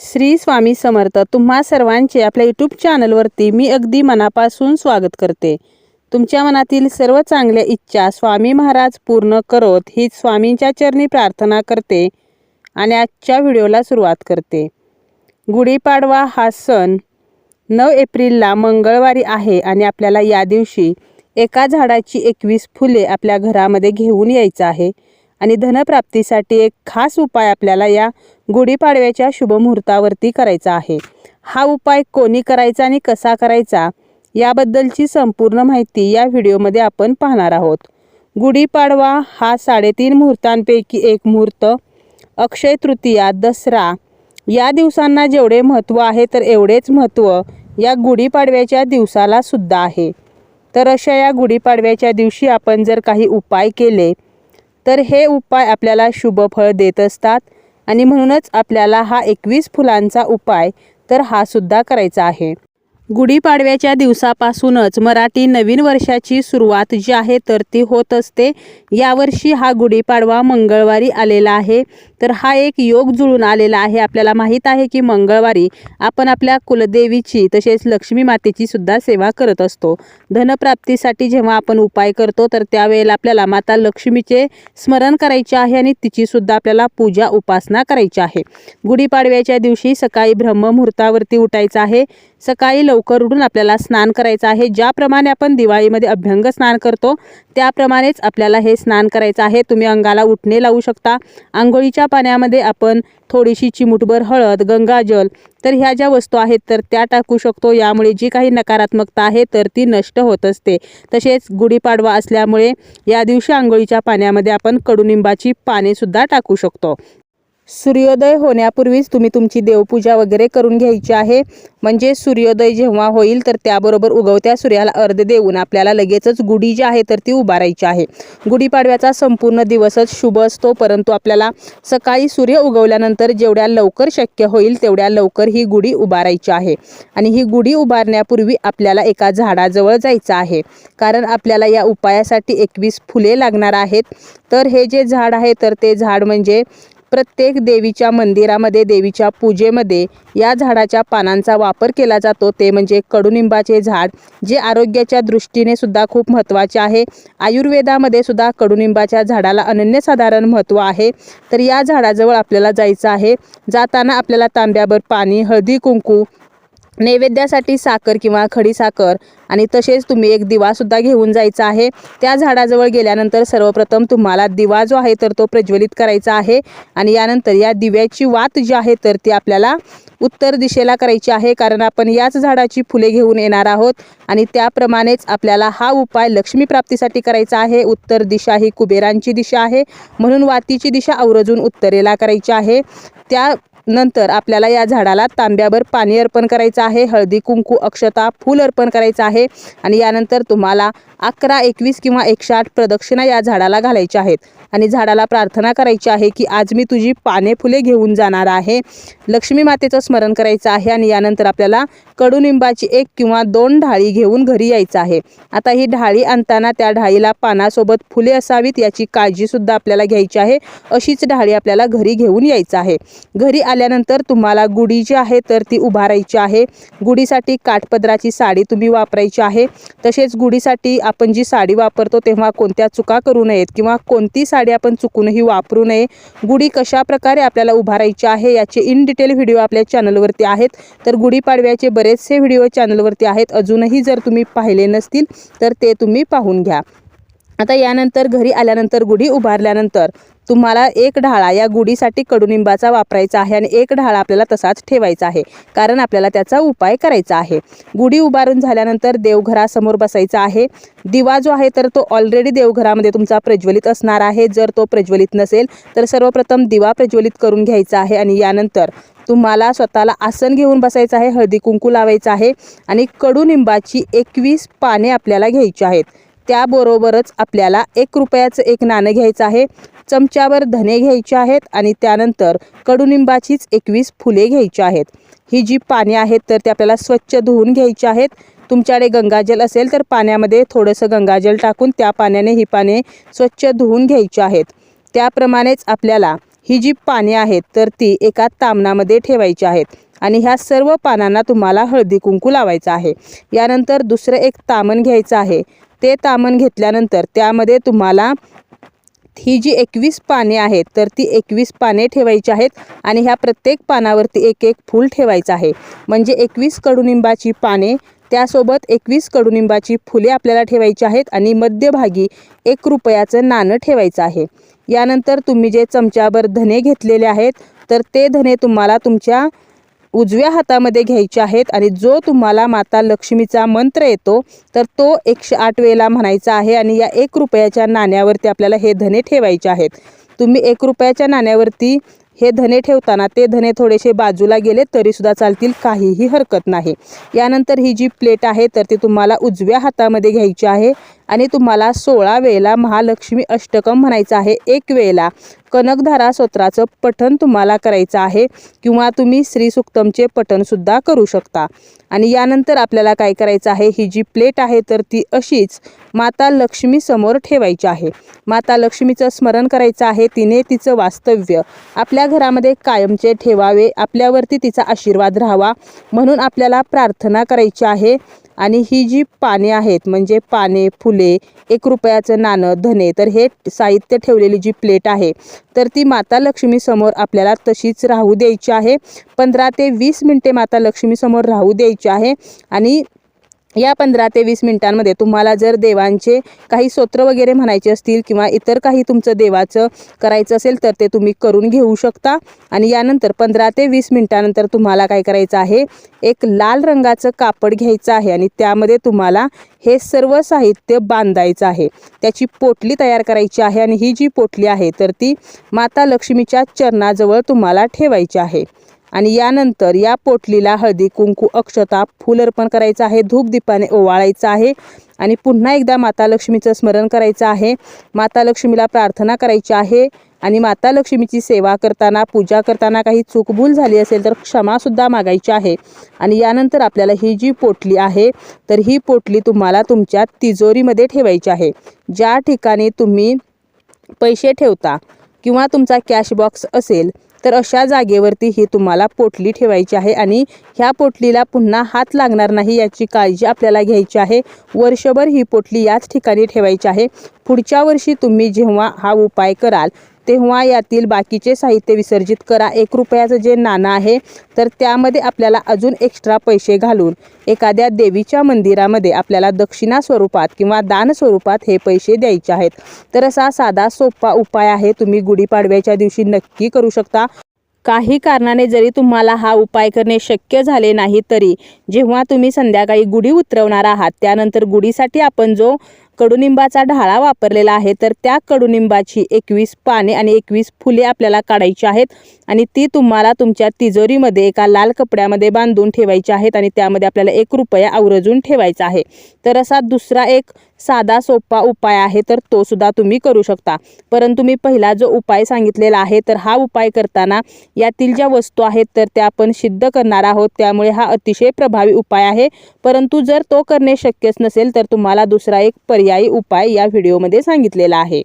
श्री स्वामी समर्थ तुम्हा सर्वांचे आपल्या यूट्यूब चॅनलवरती मी अगदी मनापासून स्वागत करते. तुमच्या मनातील सर्व चांगल्या इच्छा स्वामी महाराज पूर्ण करोत ही स्वामींच्या चरणी प्रार्थना करते आणि आजच्या व्हिडिओला सुरुवात करते. गुढीपाडवा हा सण नऊ एप्रिलला मंगळवारी आहे आणि आपल्याला या दिवशी एका झाडाची एकवीस फुले आपल्या घरामध्ये घेऊन यायचं आहे. आणि धनप्राप्तीसाठी एक खास उपाय आपल्याला या गुढीपाडव्याच्या शुभमुहूर्तावरती करायचा आहे. हा उपाय कोणी करायचा आणि कसा करायचा याबद्दलची संपूर्ण माहिती या व्हिडिओमध्ये आपण पाहणार आहोत. गुढीपाडवा हा साडेतीन मुहूर्तांपैकी एक मुहूर्त अक्षय तृतीया दसरा या दिवसांना जेवढे महत्त्व आहे तर एवढेच महत्त्व या गुढीपाडव्याच्या दिवसाला सुद्धा आहे. तर अशा या गुढीपाडव्याच्या दिवशी आपण जर काही उपाय केले तर हे उपाय आपल्याला शुभ फळ देत असतात. आणि म्हणूनच आपल्याला हा एकवीस फुलांचा उपाय तर हा सुद्धा करायचा आहे. गुढीपाडव्याच्या दिवसापासूनच मराठी नवीन वर्षाची सुरुवात जी आहे तर ती होत असते. यावर्षी हा गुढीपाडवा मंगळवारी आलेला आहे. तर हा एक योग जुळून आलेला आहे. आपल्याला माहीत आहे की मंगळवारी आपण आपल्या कुलदेवीची तसेच लक्ष्मी मातेची सुद्धा सेवा करत असतो. धनप्राप्तीसाठी जेव्हा आपण उपाय करतो तर त्यावेळेला आपल्याला माता लक्ष्मीचे स्मरण करायचे आहे आणि तिचीसुद्धा आपल्याला पूजा उपासना करायची आहे. गुढीपाडव्याच्या दिवशी सकाळी ब्रह्ममुहूर्तावरती उठायचं आहे. सकाळी लवकर उठून आपल्याला स्नान करायचं आहे. ज्याप्रमाणे आपण दिवाळीमध्ये अभ्यंग स्नान करतो त्याप्रमाणेच आपल्याला हे स्नान करायचं आहे. तुम्ही अंगाला उठणे लावू शकता. आंघोळीच्या पाण्यामध्ये आपण थोडीशी चिमुटभर हळद गंगाजल तर ह्या ज्या वस्तू आहेत तर त्या टाकू शकतो. यामुळे जी काही नकारात्मकता आहे तर ती नष्ट होत असते. तसेच गुढीपाडवा असल्यामुळे या दिवशी आंघोळीच्या पाण्यामध्ये आपण कडुनिंबाची पानेसुद्धा टाकू शकतो. सूर्योदय होण्यापूर्वीच तुम्ही तुमची देवपूजा वगैरे करून घ्यायची आहे. म्हणजे सूर्योदय जेव्हा होईल तर त्याबरोबर उगवत्या सूर्याला अर्ध देऊन आपल्याला लगेचच गुढी जी आहे तर ती उभारायची आहे. गुढीपाडव्याचा संपूर्ण दिवसच शुभ असतो परंतु आपल्याला सकाळी सूर्य उगवल्यानंतर जेवढ्या लवकर शक्य होईल तेवढ्या लवकर ही गुढी उभारायची आहे. आणि ही गुढी उभारण्यापूर्वी आपल्याला एका झाडाजवळ जायचं आहे. कारण आपल्याला या उपायासाठी एकवीस फुले लागणार आहेत. तर हे जे झाड आहे तर ते झाड म्हणजे प्रत्येक देवीच्या मंदिरामध्ये देवीच्या पूजेमध्ये या झाडाच्या पानांचा वापर केला जातो. ते म्हणजे कडुनिंबाचे झाड जे आरोग्याच्या दृष्टीने सुद्धा खूप महत्त्वाचे आहे. आयुर्वेदामध्ये सुद्धा कडुनिंबाच्या झाडाला अनन्यसाधारण महत्त्व आहे. तर या झाडाजवळ आपल्याला जायचं आहे. जाताना आपल्याला तांब्याभर पाणी हळदी कुंकू नैवेद्यासाठी साखर किंवा खडी साखर आणि तसेच तुम्ही एक दिवासुद्धा घेऊन जायचा आहे. त्या झाडाजवळ गेल्यानंतर सर्वप्रथम तुम्हाला दिवा जो आहे तर तो प्रज्वलित करायचा आहे आणि यानंतर या दिव्याची वात जी आहे तर ती आपल्याला उत्तर दिशेला करायची आहे. कारण आपण याच झाडाची फुले घेऊन येणार आहोत आणि त्याप्रमाणेच आपल्याला हा उपाय लक्ष्मी प्राप्तीसाठी करायचा आहे. उत्तर दिशा ही कुबेरांची दिशा आहे. म्हणून वातीची दिशा आवर्जून उत्तरेला करायची आहे. त्या नंतर आपल्याला या झाडाला तांब्यावर पाणी अर्पण करायचं आहे हळदी कुंकू अक्षता फूल अर्पण करायचं आहे. आणि यानंतर तुम्हाला अकरा एकवीस किंवा एकशे आठ प्रदक्षिणा या झाडाला घालायच्या आहेत. आणि झाडाला प्रार्थना करायची आहे की आज मी तुझी पाने फुले घेऊन जाणार आहे. लक्ष्मी मातेचं स्मरण करायचं आहे आणि यानंतर आपल्याला कडुनिंबाची एक किंवा दोन ढाळी घेऊन घरी यायचं आहे. आता ही ढाळी आणताना त्या ढाळीला पानासोबत फुले असावीत याची काळजीसुद्धा आपल्याला घ्यायची आहे. अशीच ढाळी आपल्याला घरी घेऊन यायचं आहे. घरी आल्यानंतर तुम्हाला गुढी जी आहे तर ती उभारायची आहे. गुढीसाठी काठपदराची साडी तुम्ही वापरायची आहे. तसेच गुढीसाठी आपण जी साडी वापरतो तेव्हा कोणत्या चुका करू नयेत किंवा कोणती साडी आपण चुकूनही वापरू नये. गुढी कशा प्रकारे आपल्याला उभारायची आहे याचे इन डिटेल व्हिडिओ आपल्या चॅनलवरती आहेत. तर गुढीपाडव्याचे बरेचसे व्हिडिओ चॅनलवरती आहेत. अजूनही जर तुम्ही पाहिले नसतील तर ते तुम्ही पाहून घ्या. आता यानंतर घरी आल्यानंतर गुढी उभारल्यानंतर तुम्हाला एक ढाळा या गुढीसाठी कडुनिंबाचा वापरायचा आहे आणि एक ढाळा आपल्याला तसाच ठेवायचा आहे. कारण आपल्याला त्याचा उपाय करायचा आहे. गुढी उभारून झाल्यानंतर देवघरासमोर बसायचा आहे. दिवा जो आहे तर तो ऑलरेडी देवघरामध्ये तुमचा प्रज्वलित असणार आहे. जर तो प्रज्वलित नसेल तर सर्वप्रथम दिवा प्रज्वलित करून घ्यायचा आहे आणि यानंतर तुम्हाला स्वतःला आसन घेऊन बसायचं आहे हळदी कुंकू लावायचं आहे आणि कडुनिंबाची एकवीस पाने आपल्याला घ्यायची आहेत. त्याबरोबरच आपल्याला एक रुपयाचं एक नाणं घ्यायचं आहे. चमच्यावर धने घ्यायचे आहेत आणि त्यानंतर कडुनिंबाचीच एकवीस फुले घ्यायची आहेत. ही जी पाने आहेत तर ते आपल्याला स्वच्छ धुवून घ्यायची आहेत. तुमच्याकडे गंगाजल असेल तर पाण्यामध्ये थोडंसं गंगाजल टाकून त्या पाण्याने ही पाने स्वच्छ धुवून घ्यायची आहेत. त्याप्रमाणेच आपल्याला ही जी पाने आहेत तर ती एका तामणामध्ये ठेवायची आहेत आणि ह्या सर्व पानांना तुम्हाला हळदी कुंकू लावायचं आहे. यानंतर दुसरं एक तामण घ्यायचं आहे. ते तामण घेतल्यानंतर त्यामध्ये तुम्हाला ही जी एकवीस पाने आहेत तर ती एकवीस पाने ठेवायची आहेत आणि ह्या प्रत्येक पानावरती एक एक फूल ठेवायचं आहे. म्हणजे एकवीस कडुनिंबाची पाने त्यासोबत एकवीस कडुनिंबाची फुले आपल्याला ठेवायची आहेत आणि मध्यभागी एक रुपयाचं नाणं ठेवायचं आहे. यानंतर तुम्ही जे चमच्याभर धने घेतलेले आहेत तर ते धने तुम्हाला तुमच्या उजव्या हातामध्ये घ्यायचे आहेत आणि जो तुम्हाला माता लक्ष्मीचा मंत्र येतो तर तो एकशे आठ वेळेला म्हणायचा आहे आणि या एक रुपयाच्या नाण्यावरती आपल्याला हे धने ठेवायचे आहेत. तुम्ही एक रुपयाच्या नाण्यावरती हे धने ठेवताना ते धने थोडेसे बाजूला गेले तरीसुद्धा चालतील काहीही हरकत नाही. यानंतर ही जी प्लेट आहे तर ती तुम्हाला उजव्या हातामध्ये घ्यायची आहे आणि तुम्हाला सोळा वेळेला महालक्ष्मी अष्टकम म्हणायचं आहे एक वेळेला. कनकधारा स्तोत्राचं पठण तुम्हाला करायचं आहे किंवा तुम्ही श्री सुक्तमचे पठणसुद्धा करू शकता. आणि यानंतर आपल्याला काय करायचं आहे? ही जी प्लेट आहे तर ती अशीच माता लक्ष्मी समोर ठेवायची आहे. माता लक्ष्मीचं स्मरण करायचं आहे तिने तिचं वास्तव्य आपल्या घरामध्ये कायमचे ठेवावे आपल्यावरती तिचा आशीर्वाद राहावा म्हणून आपल्याला प्रार्थना करायची आहे. आणि ही जी पाने आहेत म्हणजे पाने फुले एक रुपयाचं नाणं धने तर हे साहित्य ठेवलेली जी प्लेट आहे तर ती माता लक्ष्मीसमोर आपल्याला तशीच राहू द्यायची आहे. पंधरा ते वीस मिनटे माता लक्ष्मीसमोर राहू द्यायची आहे आणि या पंधरा ते वीस मिनिटांमध्ये तुम्हाला जर देवांचे काही स्तोत्र वगैरे म्हणायचे असतील किंवा इतर काही तुमचं देवाचं करायचं असेल तर ते तुम्ही करून घेऊ शकता. आणि यानंतर पंधरा ते वीस मिनिटानंतर तुम्हाला काय करायचं आहे? एक लाल रंगाचं कापड घ्यायचं आहे आणि त्यामध्ये तुम्हाला हे सर्व साहित्य बांधायचं आहे. त्याची पोटली तयार करायची आहे आणि ही जी पोटली आहे तर ती माता लक्ष्मीच्या चरणाजवळ तुम्हाला ठेवायची आहे. आणि यानंतर या पोटलीला हळदी कुंकू अक्षता फूल अर्पण करायचं आहे धूपदीपाने ओवाळायचं आहे आणि पुन्हा एकदा माता लक्ष्मीचं स्मरण करायचं आहे. माता लक्ष्मीला प्रार्थना करायची आहे आणि माता लक्ष्मीची सेवा करताना पूजा करताना काही चूकभूल झाली असेल तर क्षमासुद्धा मागायची आहे. आणि यानंतर आपल्याला ही जी पोटली आहे तर ही पोटली तुम्हाला तुमच्या तिजोरीमध्ये ठेवायची आहे. ज्या ठिकाणी तुम्ही पैसे ठेवता किंवा तुमचा कॅश बॉक्स असेल तर अशा जागेवरती ही तुम्हाला पोटली ठेवायची आहे आणि ह्या पोटलीला पुन्हा हात लागणार नाही याची काळजी आपल्याला घ्यायची आहे. वर्षभर ही पोटली याच ठिकाणी ठेवायची आहे. पुढच्या वर्षी तुम्ही जेव्हा हा उपाय कराल तेव्हा यातील बाकीचे साहित्य विसर्जित करा. एक रुपयाचं जे नाणं आहे तर त्यामध्ये आपल्याला अजून एक्स्ट्रा पैसे घालून एखाद्या देवीच्या मंदिरामध्ये आपल्याला दक्षिणा स्वरूपात किंवा दान स्वरूपात हे पैसे द्यायचे आहेत. तर असा साधा सोपा उपाय आहे. तुम्ही गुढीपाडव्याच्या दिवशी नक्की करू शकता. काही कारणाने जरी तुम्हाला हा उपाय करणे शक्य झाले नाही तरी जेव्हा तुम्ही संध्याकाळी गुढी उतरवणार आहात त्यानंतर गुढीसाठी आपण जो कडुनिंबाचा ढाळा वापरलेला आहे तर त्या कडुनिंबाची एकवीस पाने आणि एकवीस फुले आपल्याला काढायची आहेत आणि ती तुम्हाला तुमच्या तिजोरीमध्ये एका लाल कपड्यामध्ये बांधून ठेवायची आहेत आणि त्यामध्ये आपल्याला एक रुपया आवर्जून ठेवायचा आहे. तर असा दुसरा एक साधा सोपा उपाय आहे तर तो सुद्धा तुम्ही करू शकता. परंतु मी पहिला जो उपाय सांगितलेला आहे तर हा उपाय करताना यातील ज्या वस्तू आहेत तर त्या आपण सिद्ध करणार आहोत. त्यामुळे हा अतिशय प्रभावी उपाय आहे. परंतु जर तो करणे शक्यच नसेल तर तुम्हाला दुसरा एक पर्यायी उपाय या व्हिडिओमध्ये सांगितलेला आहे.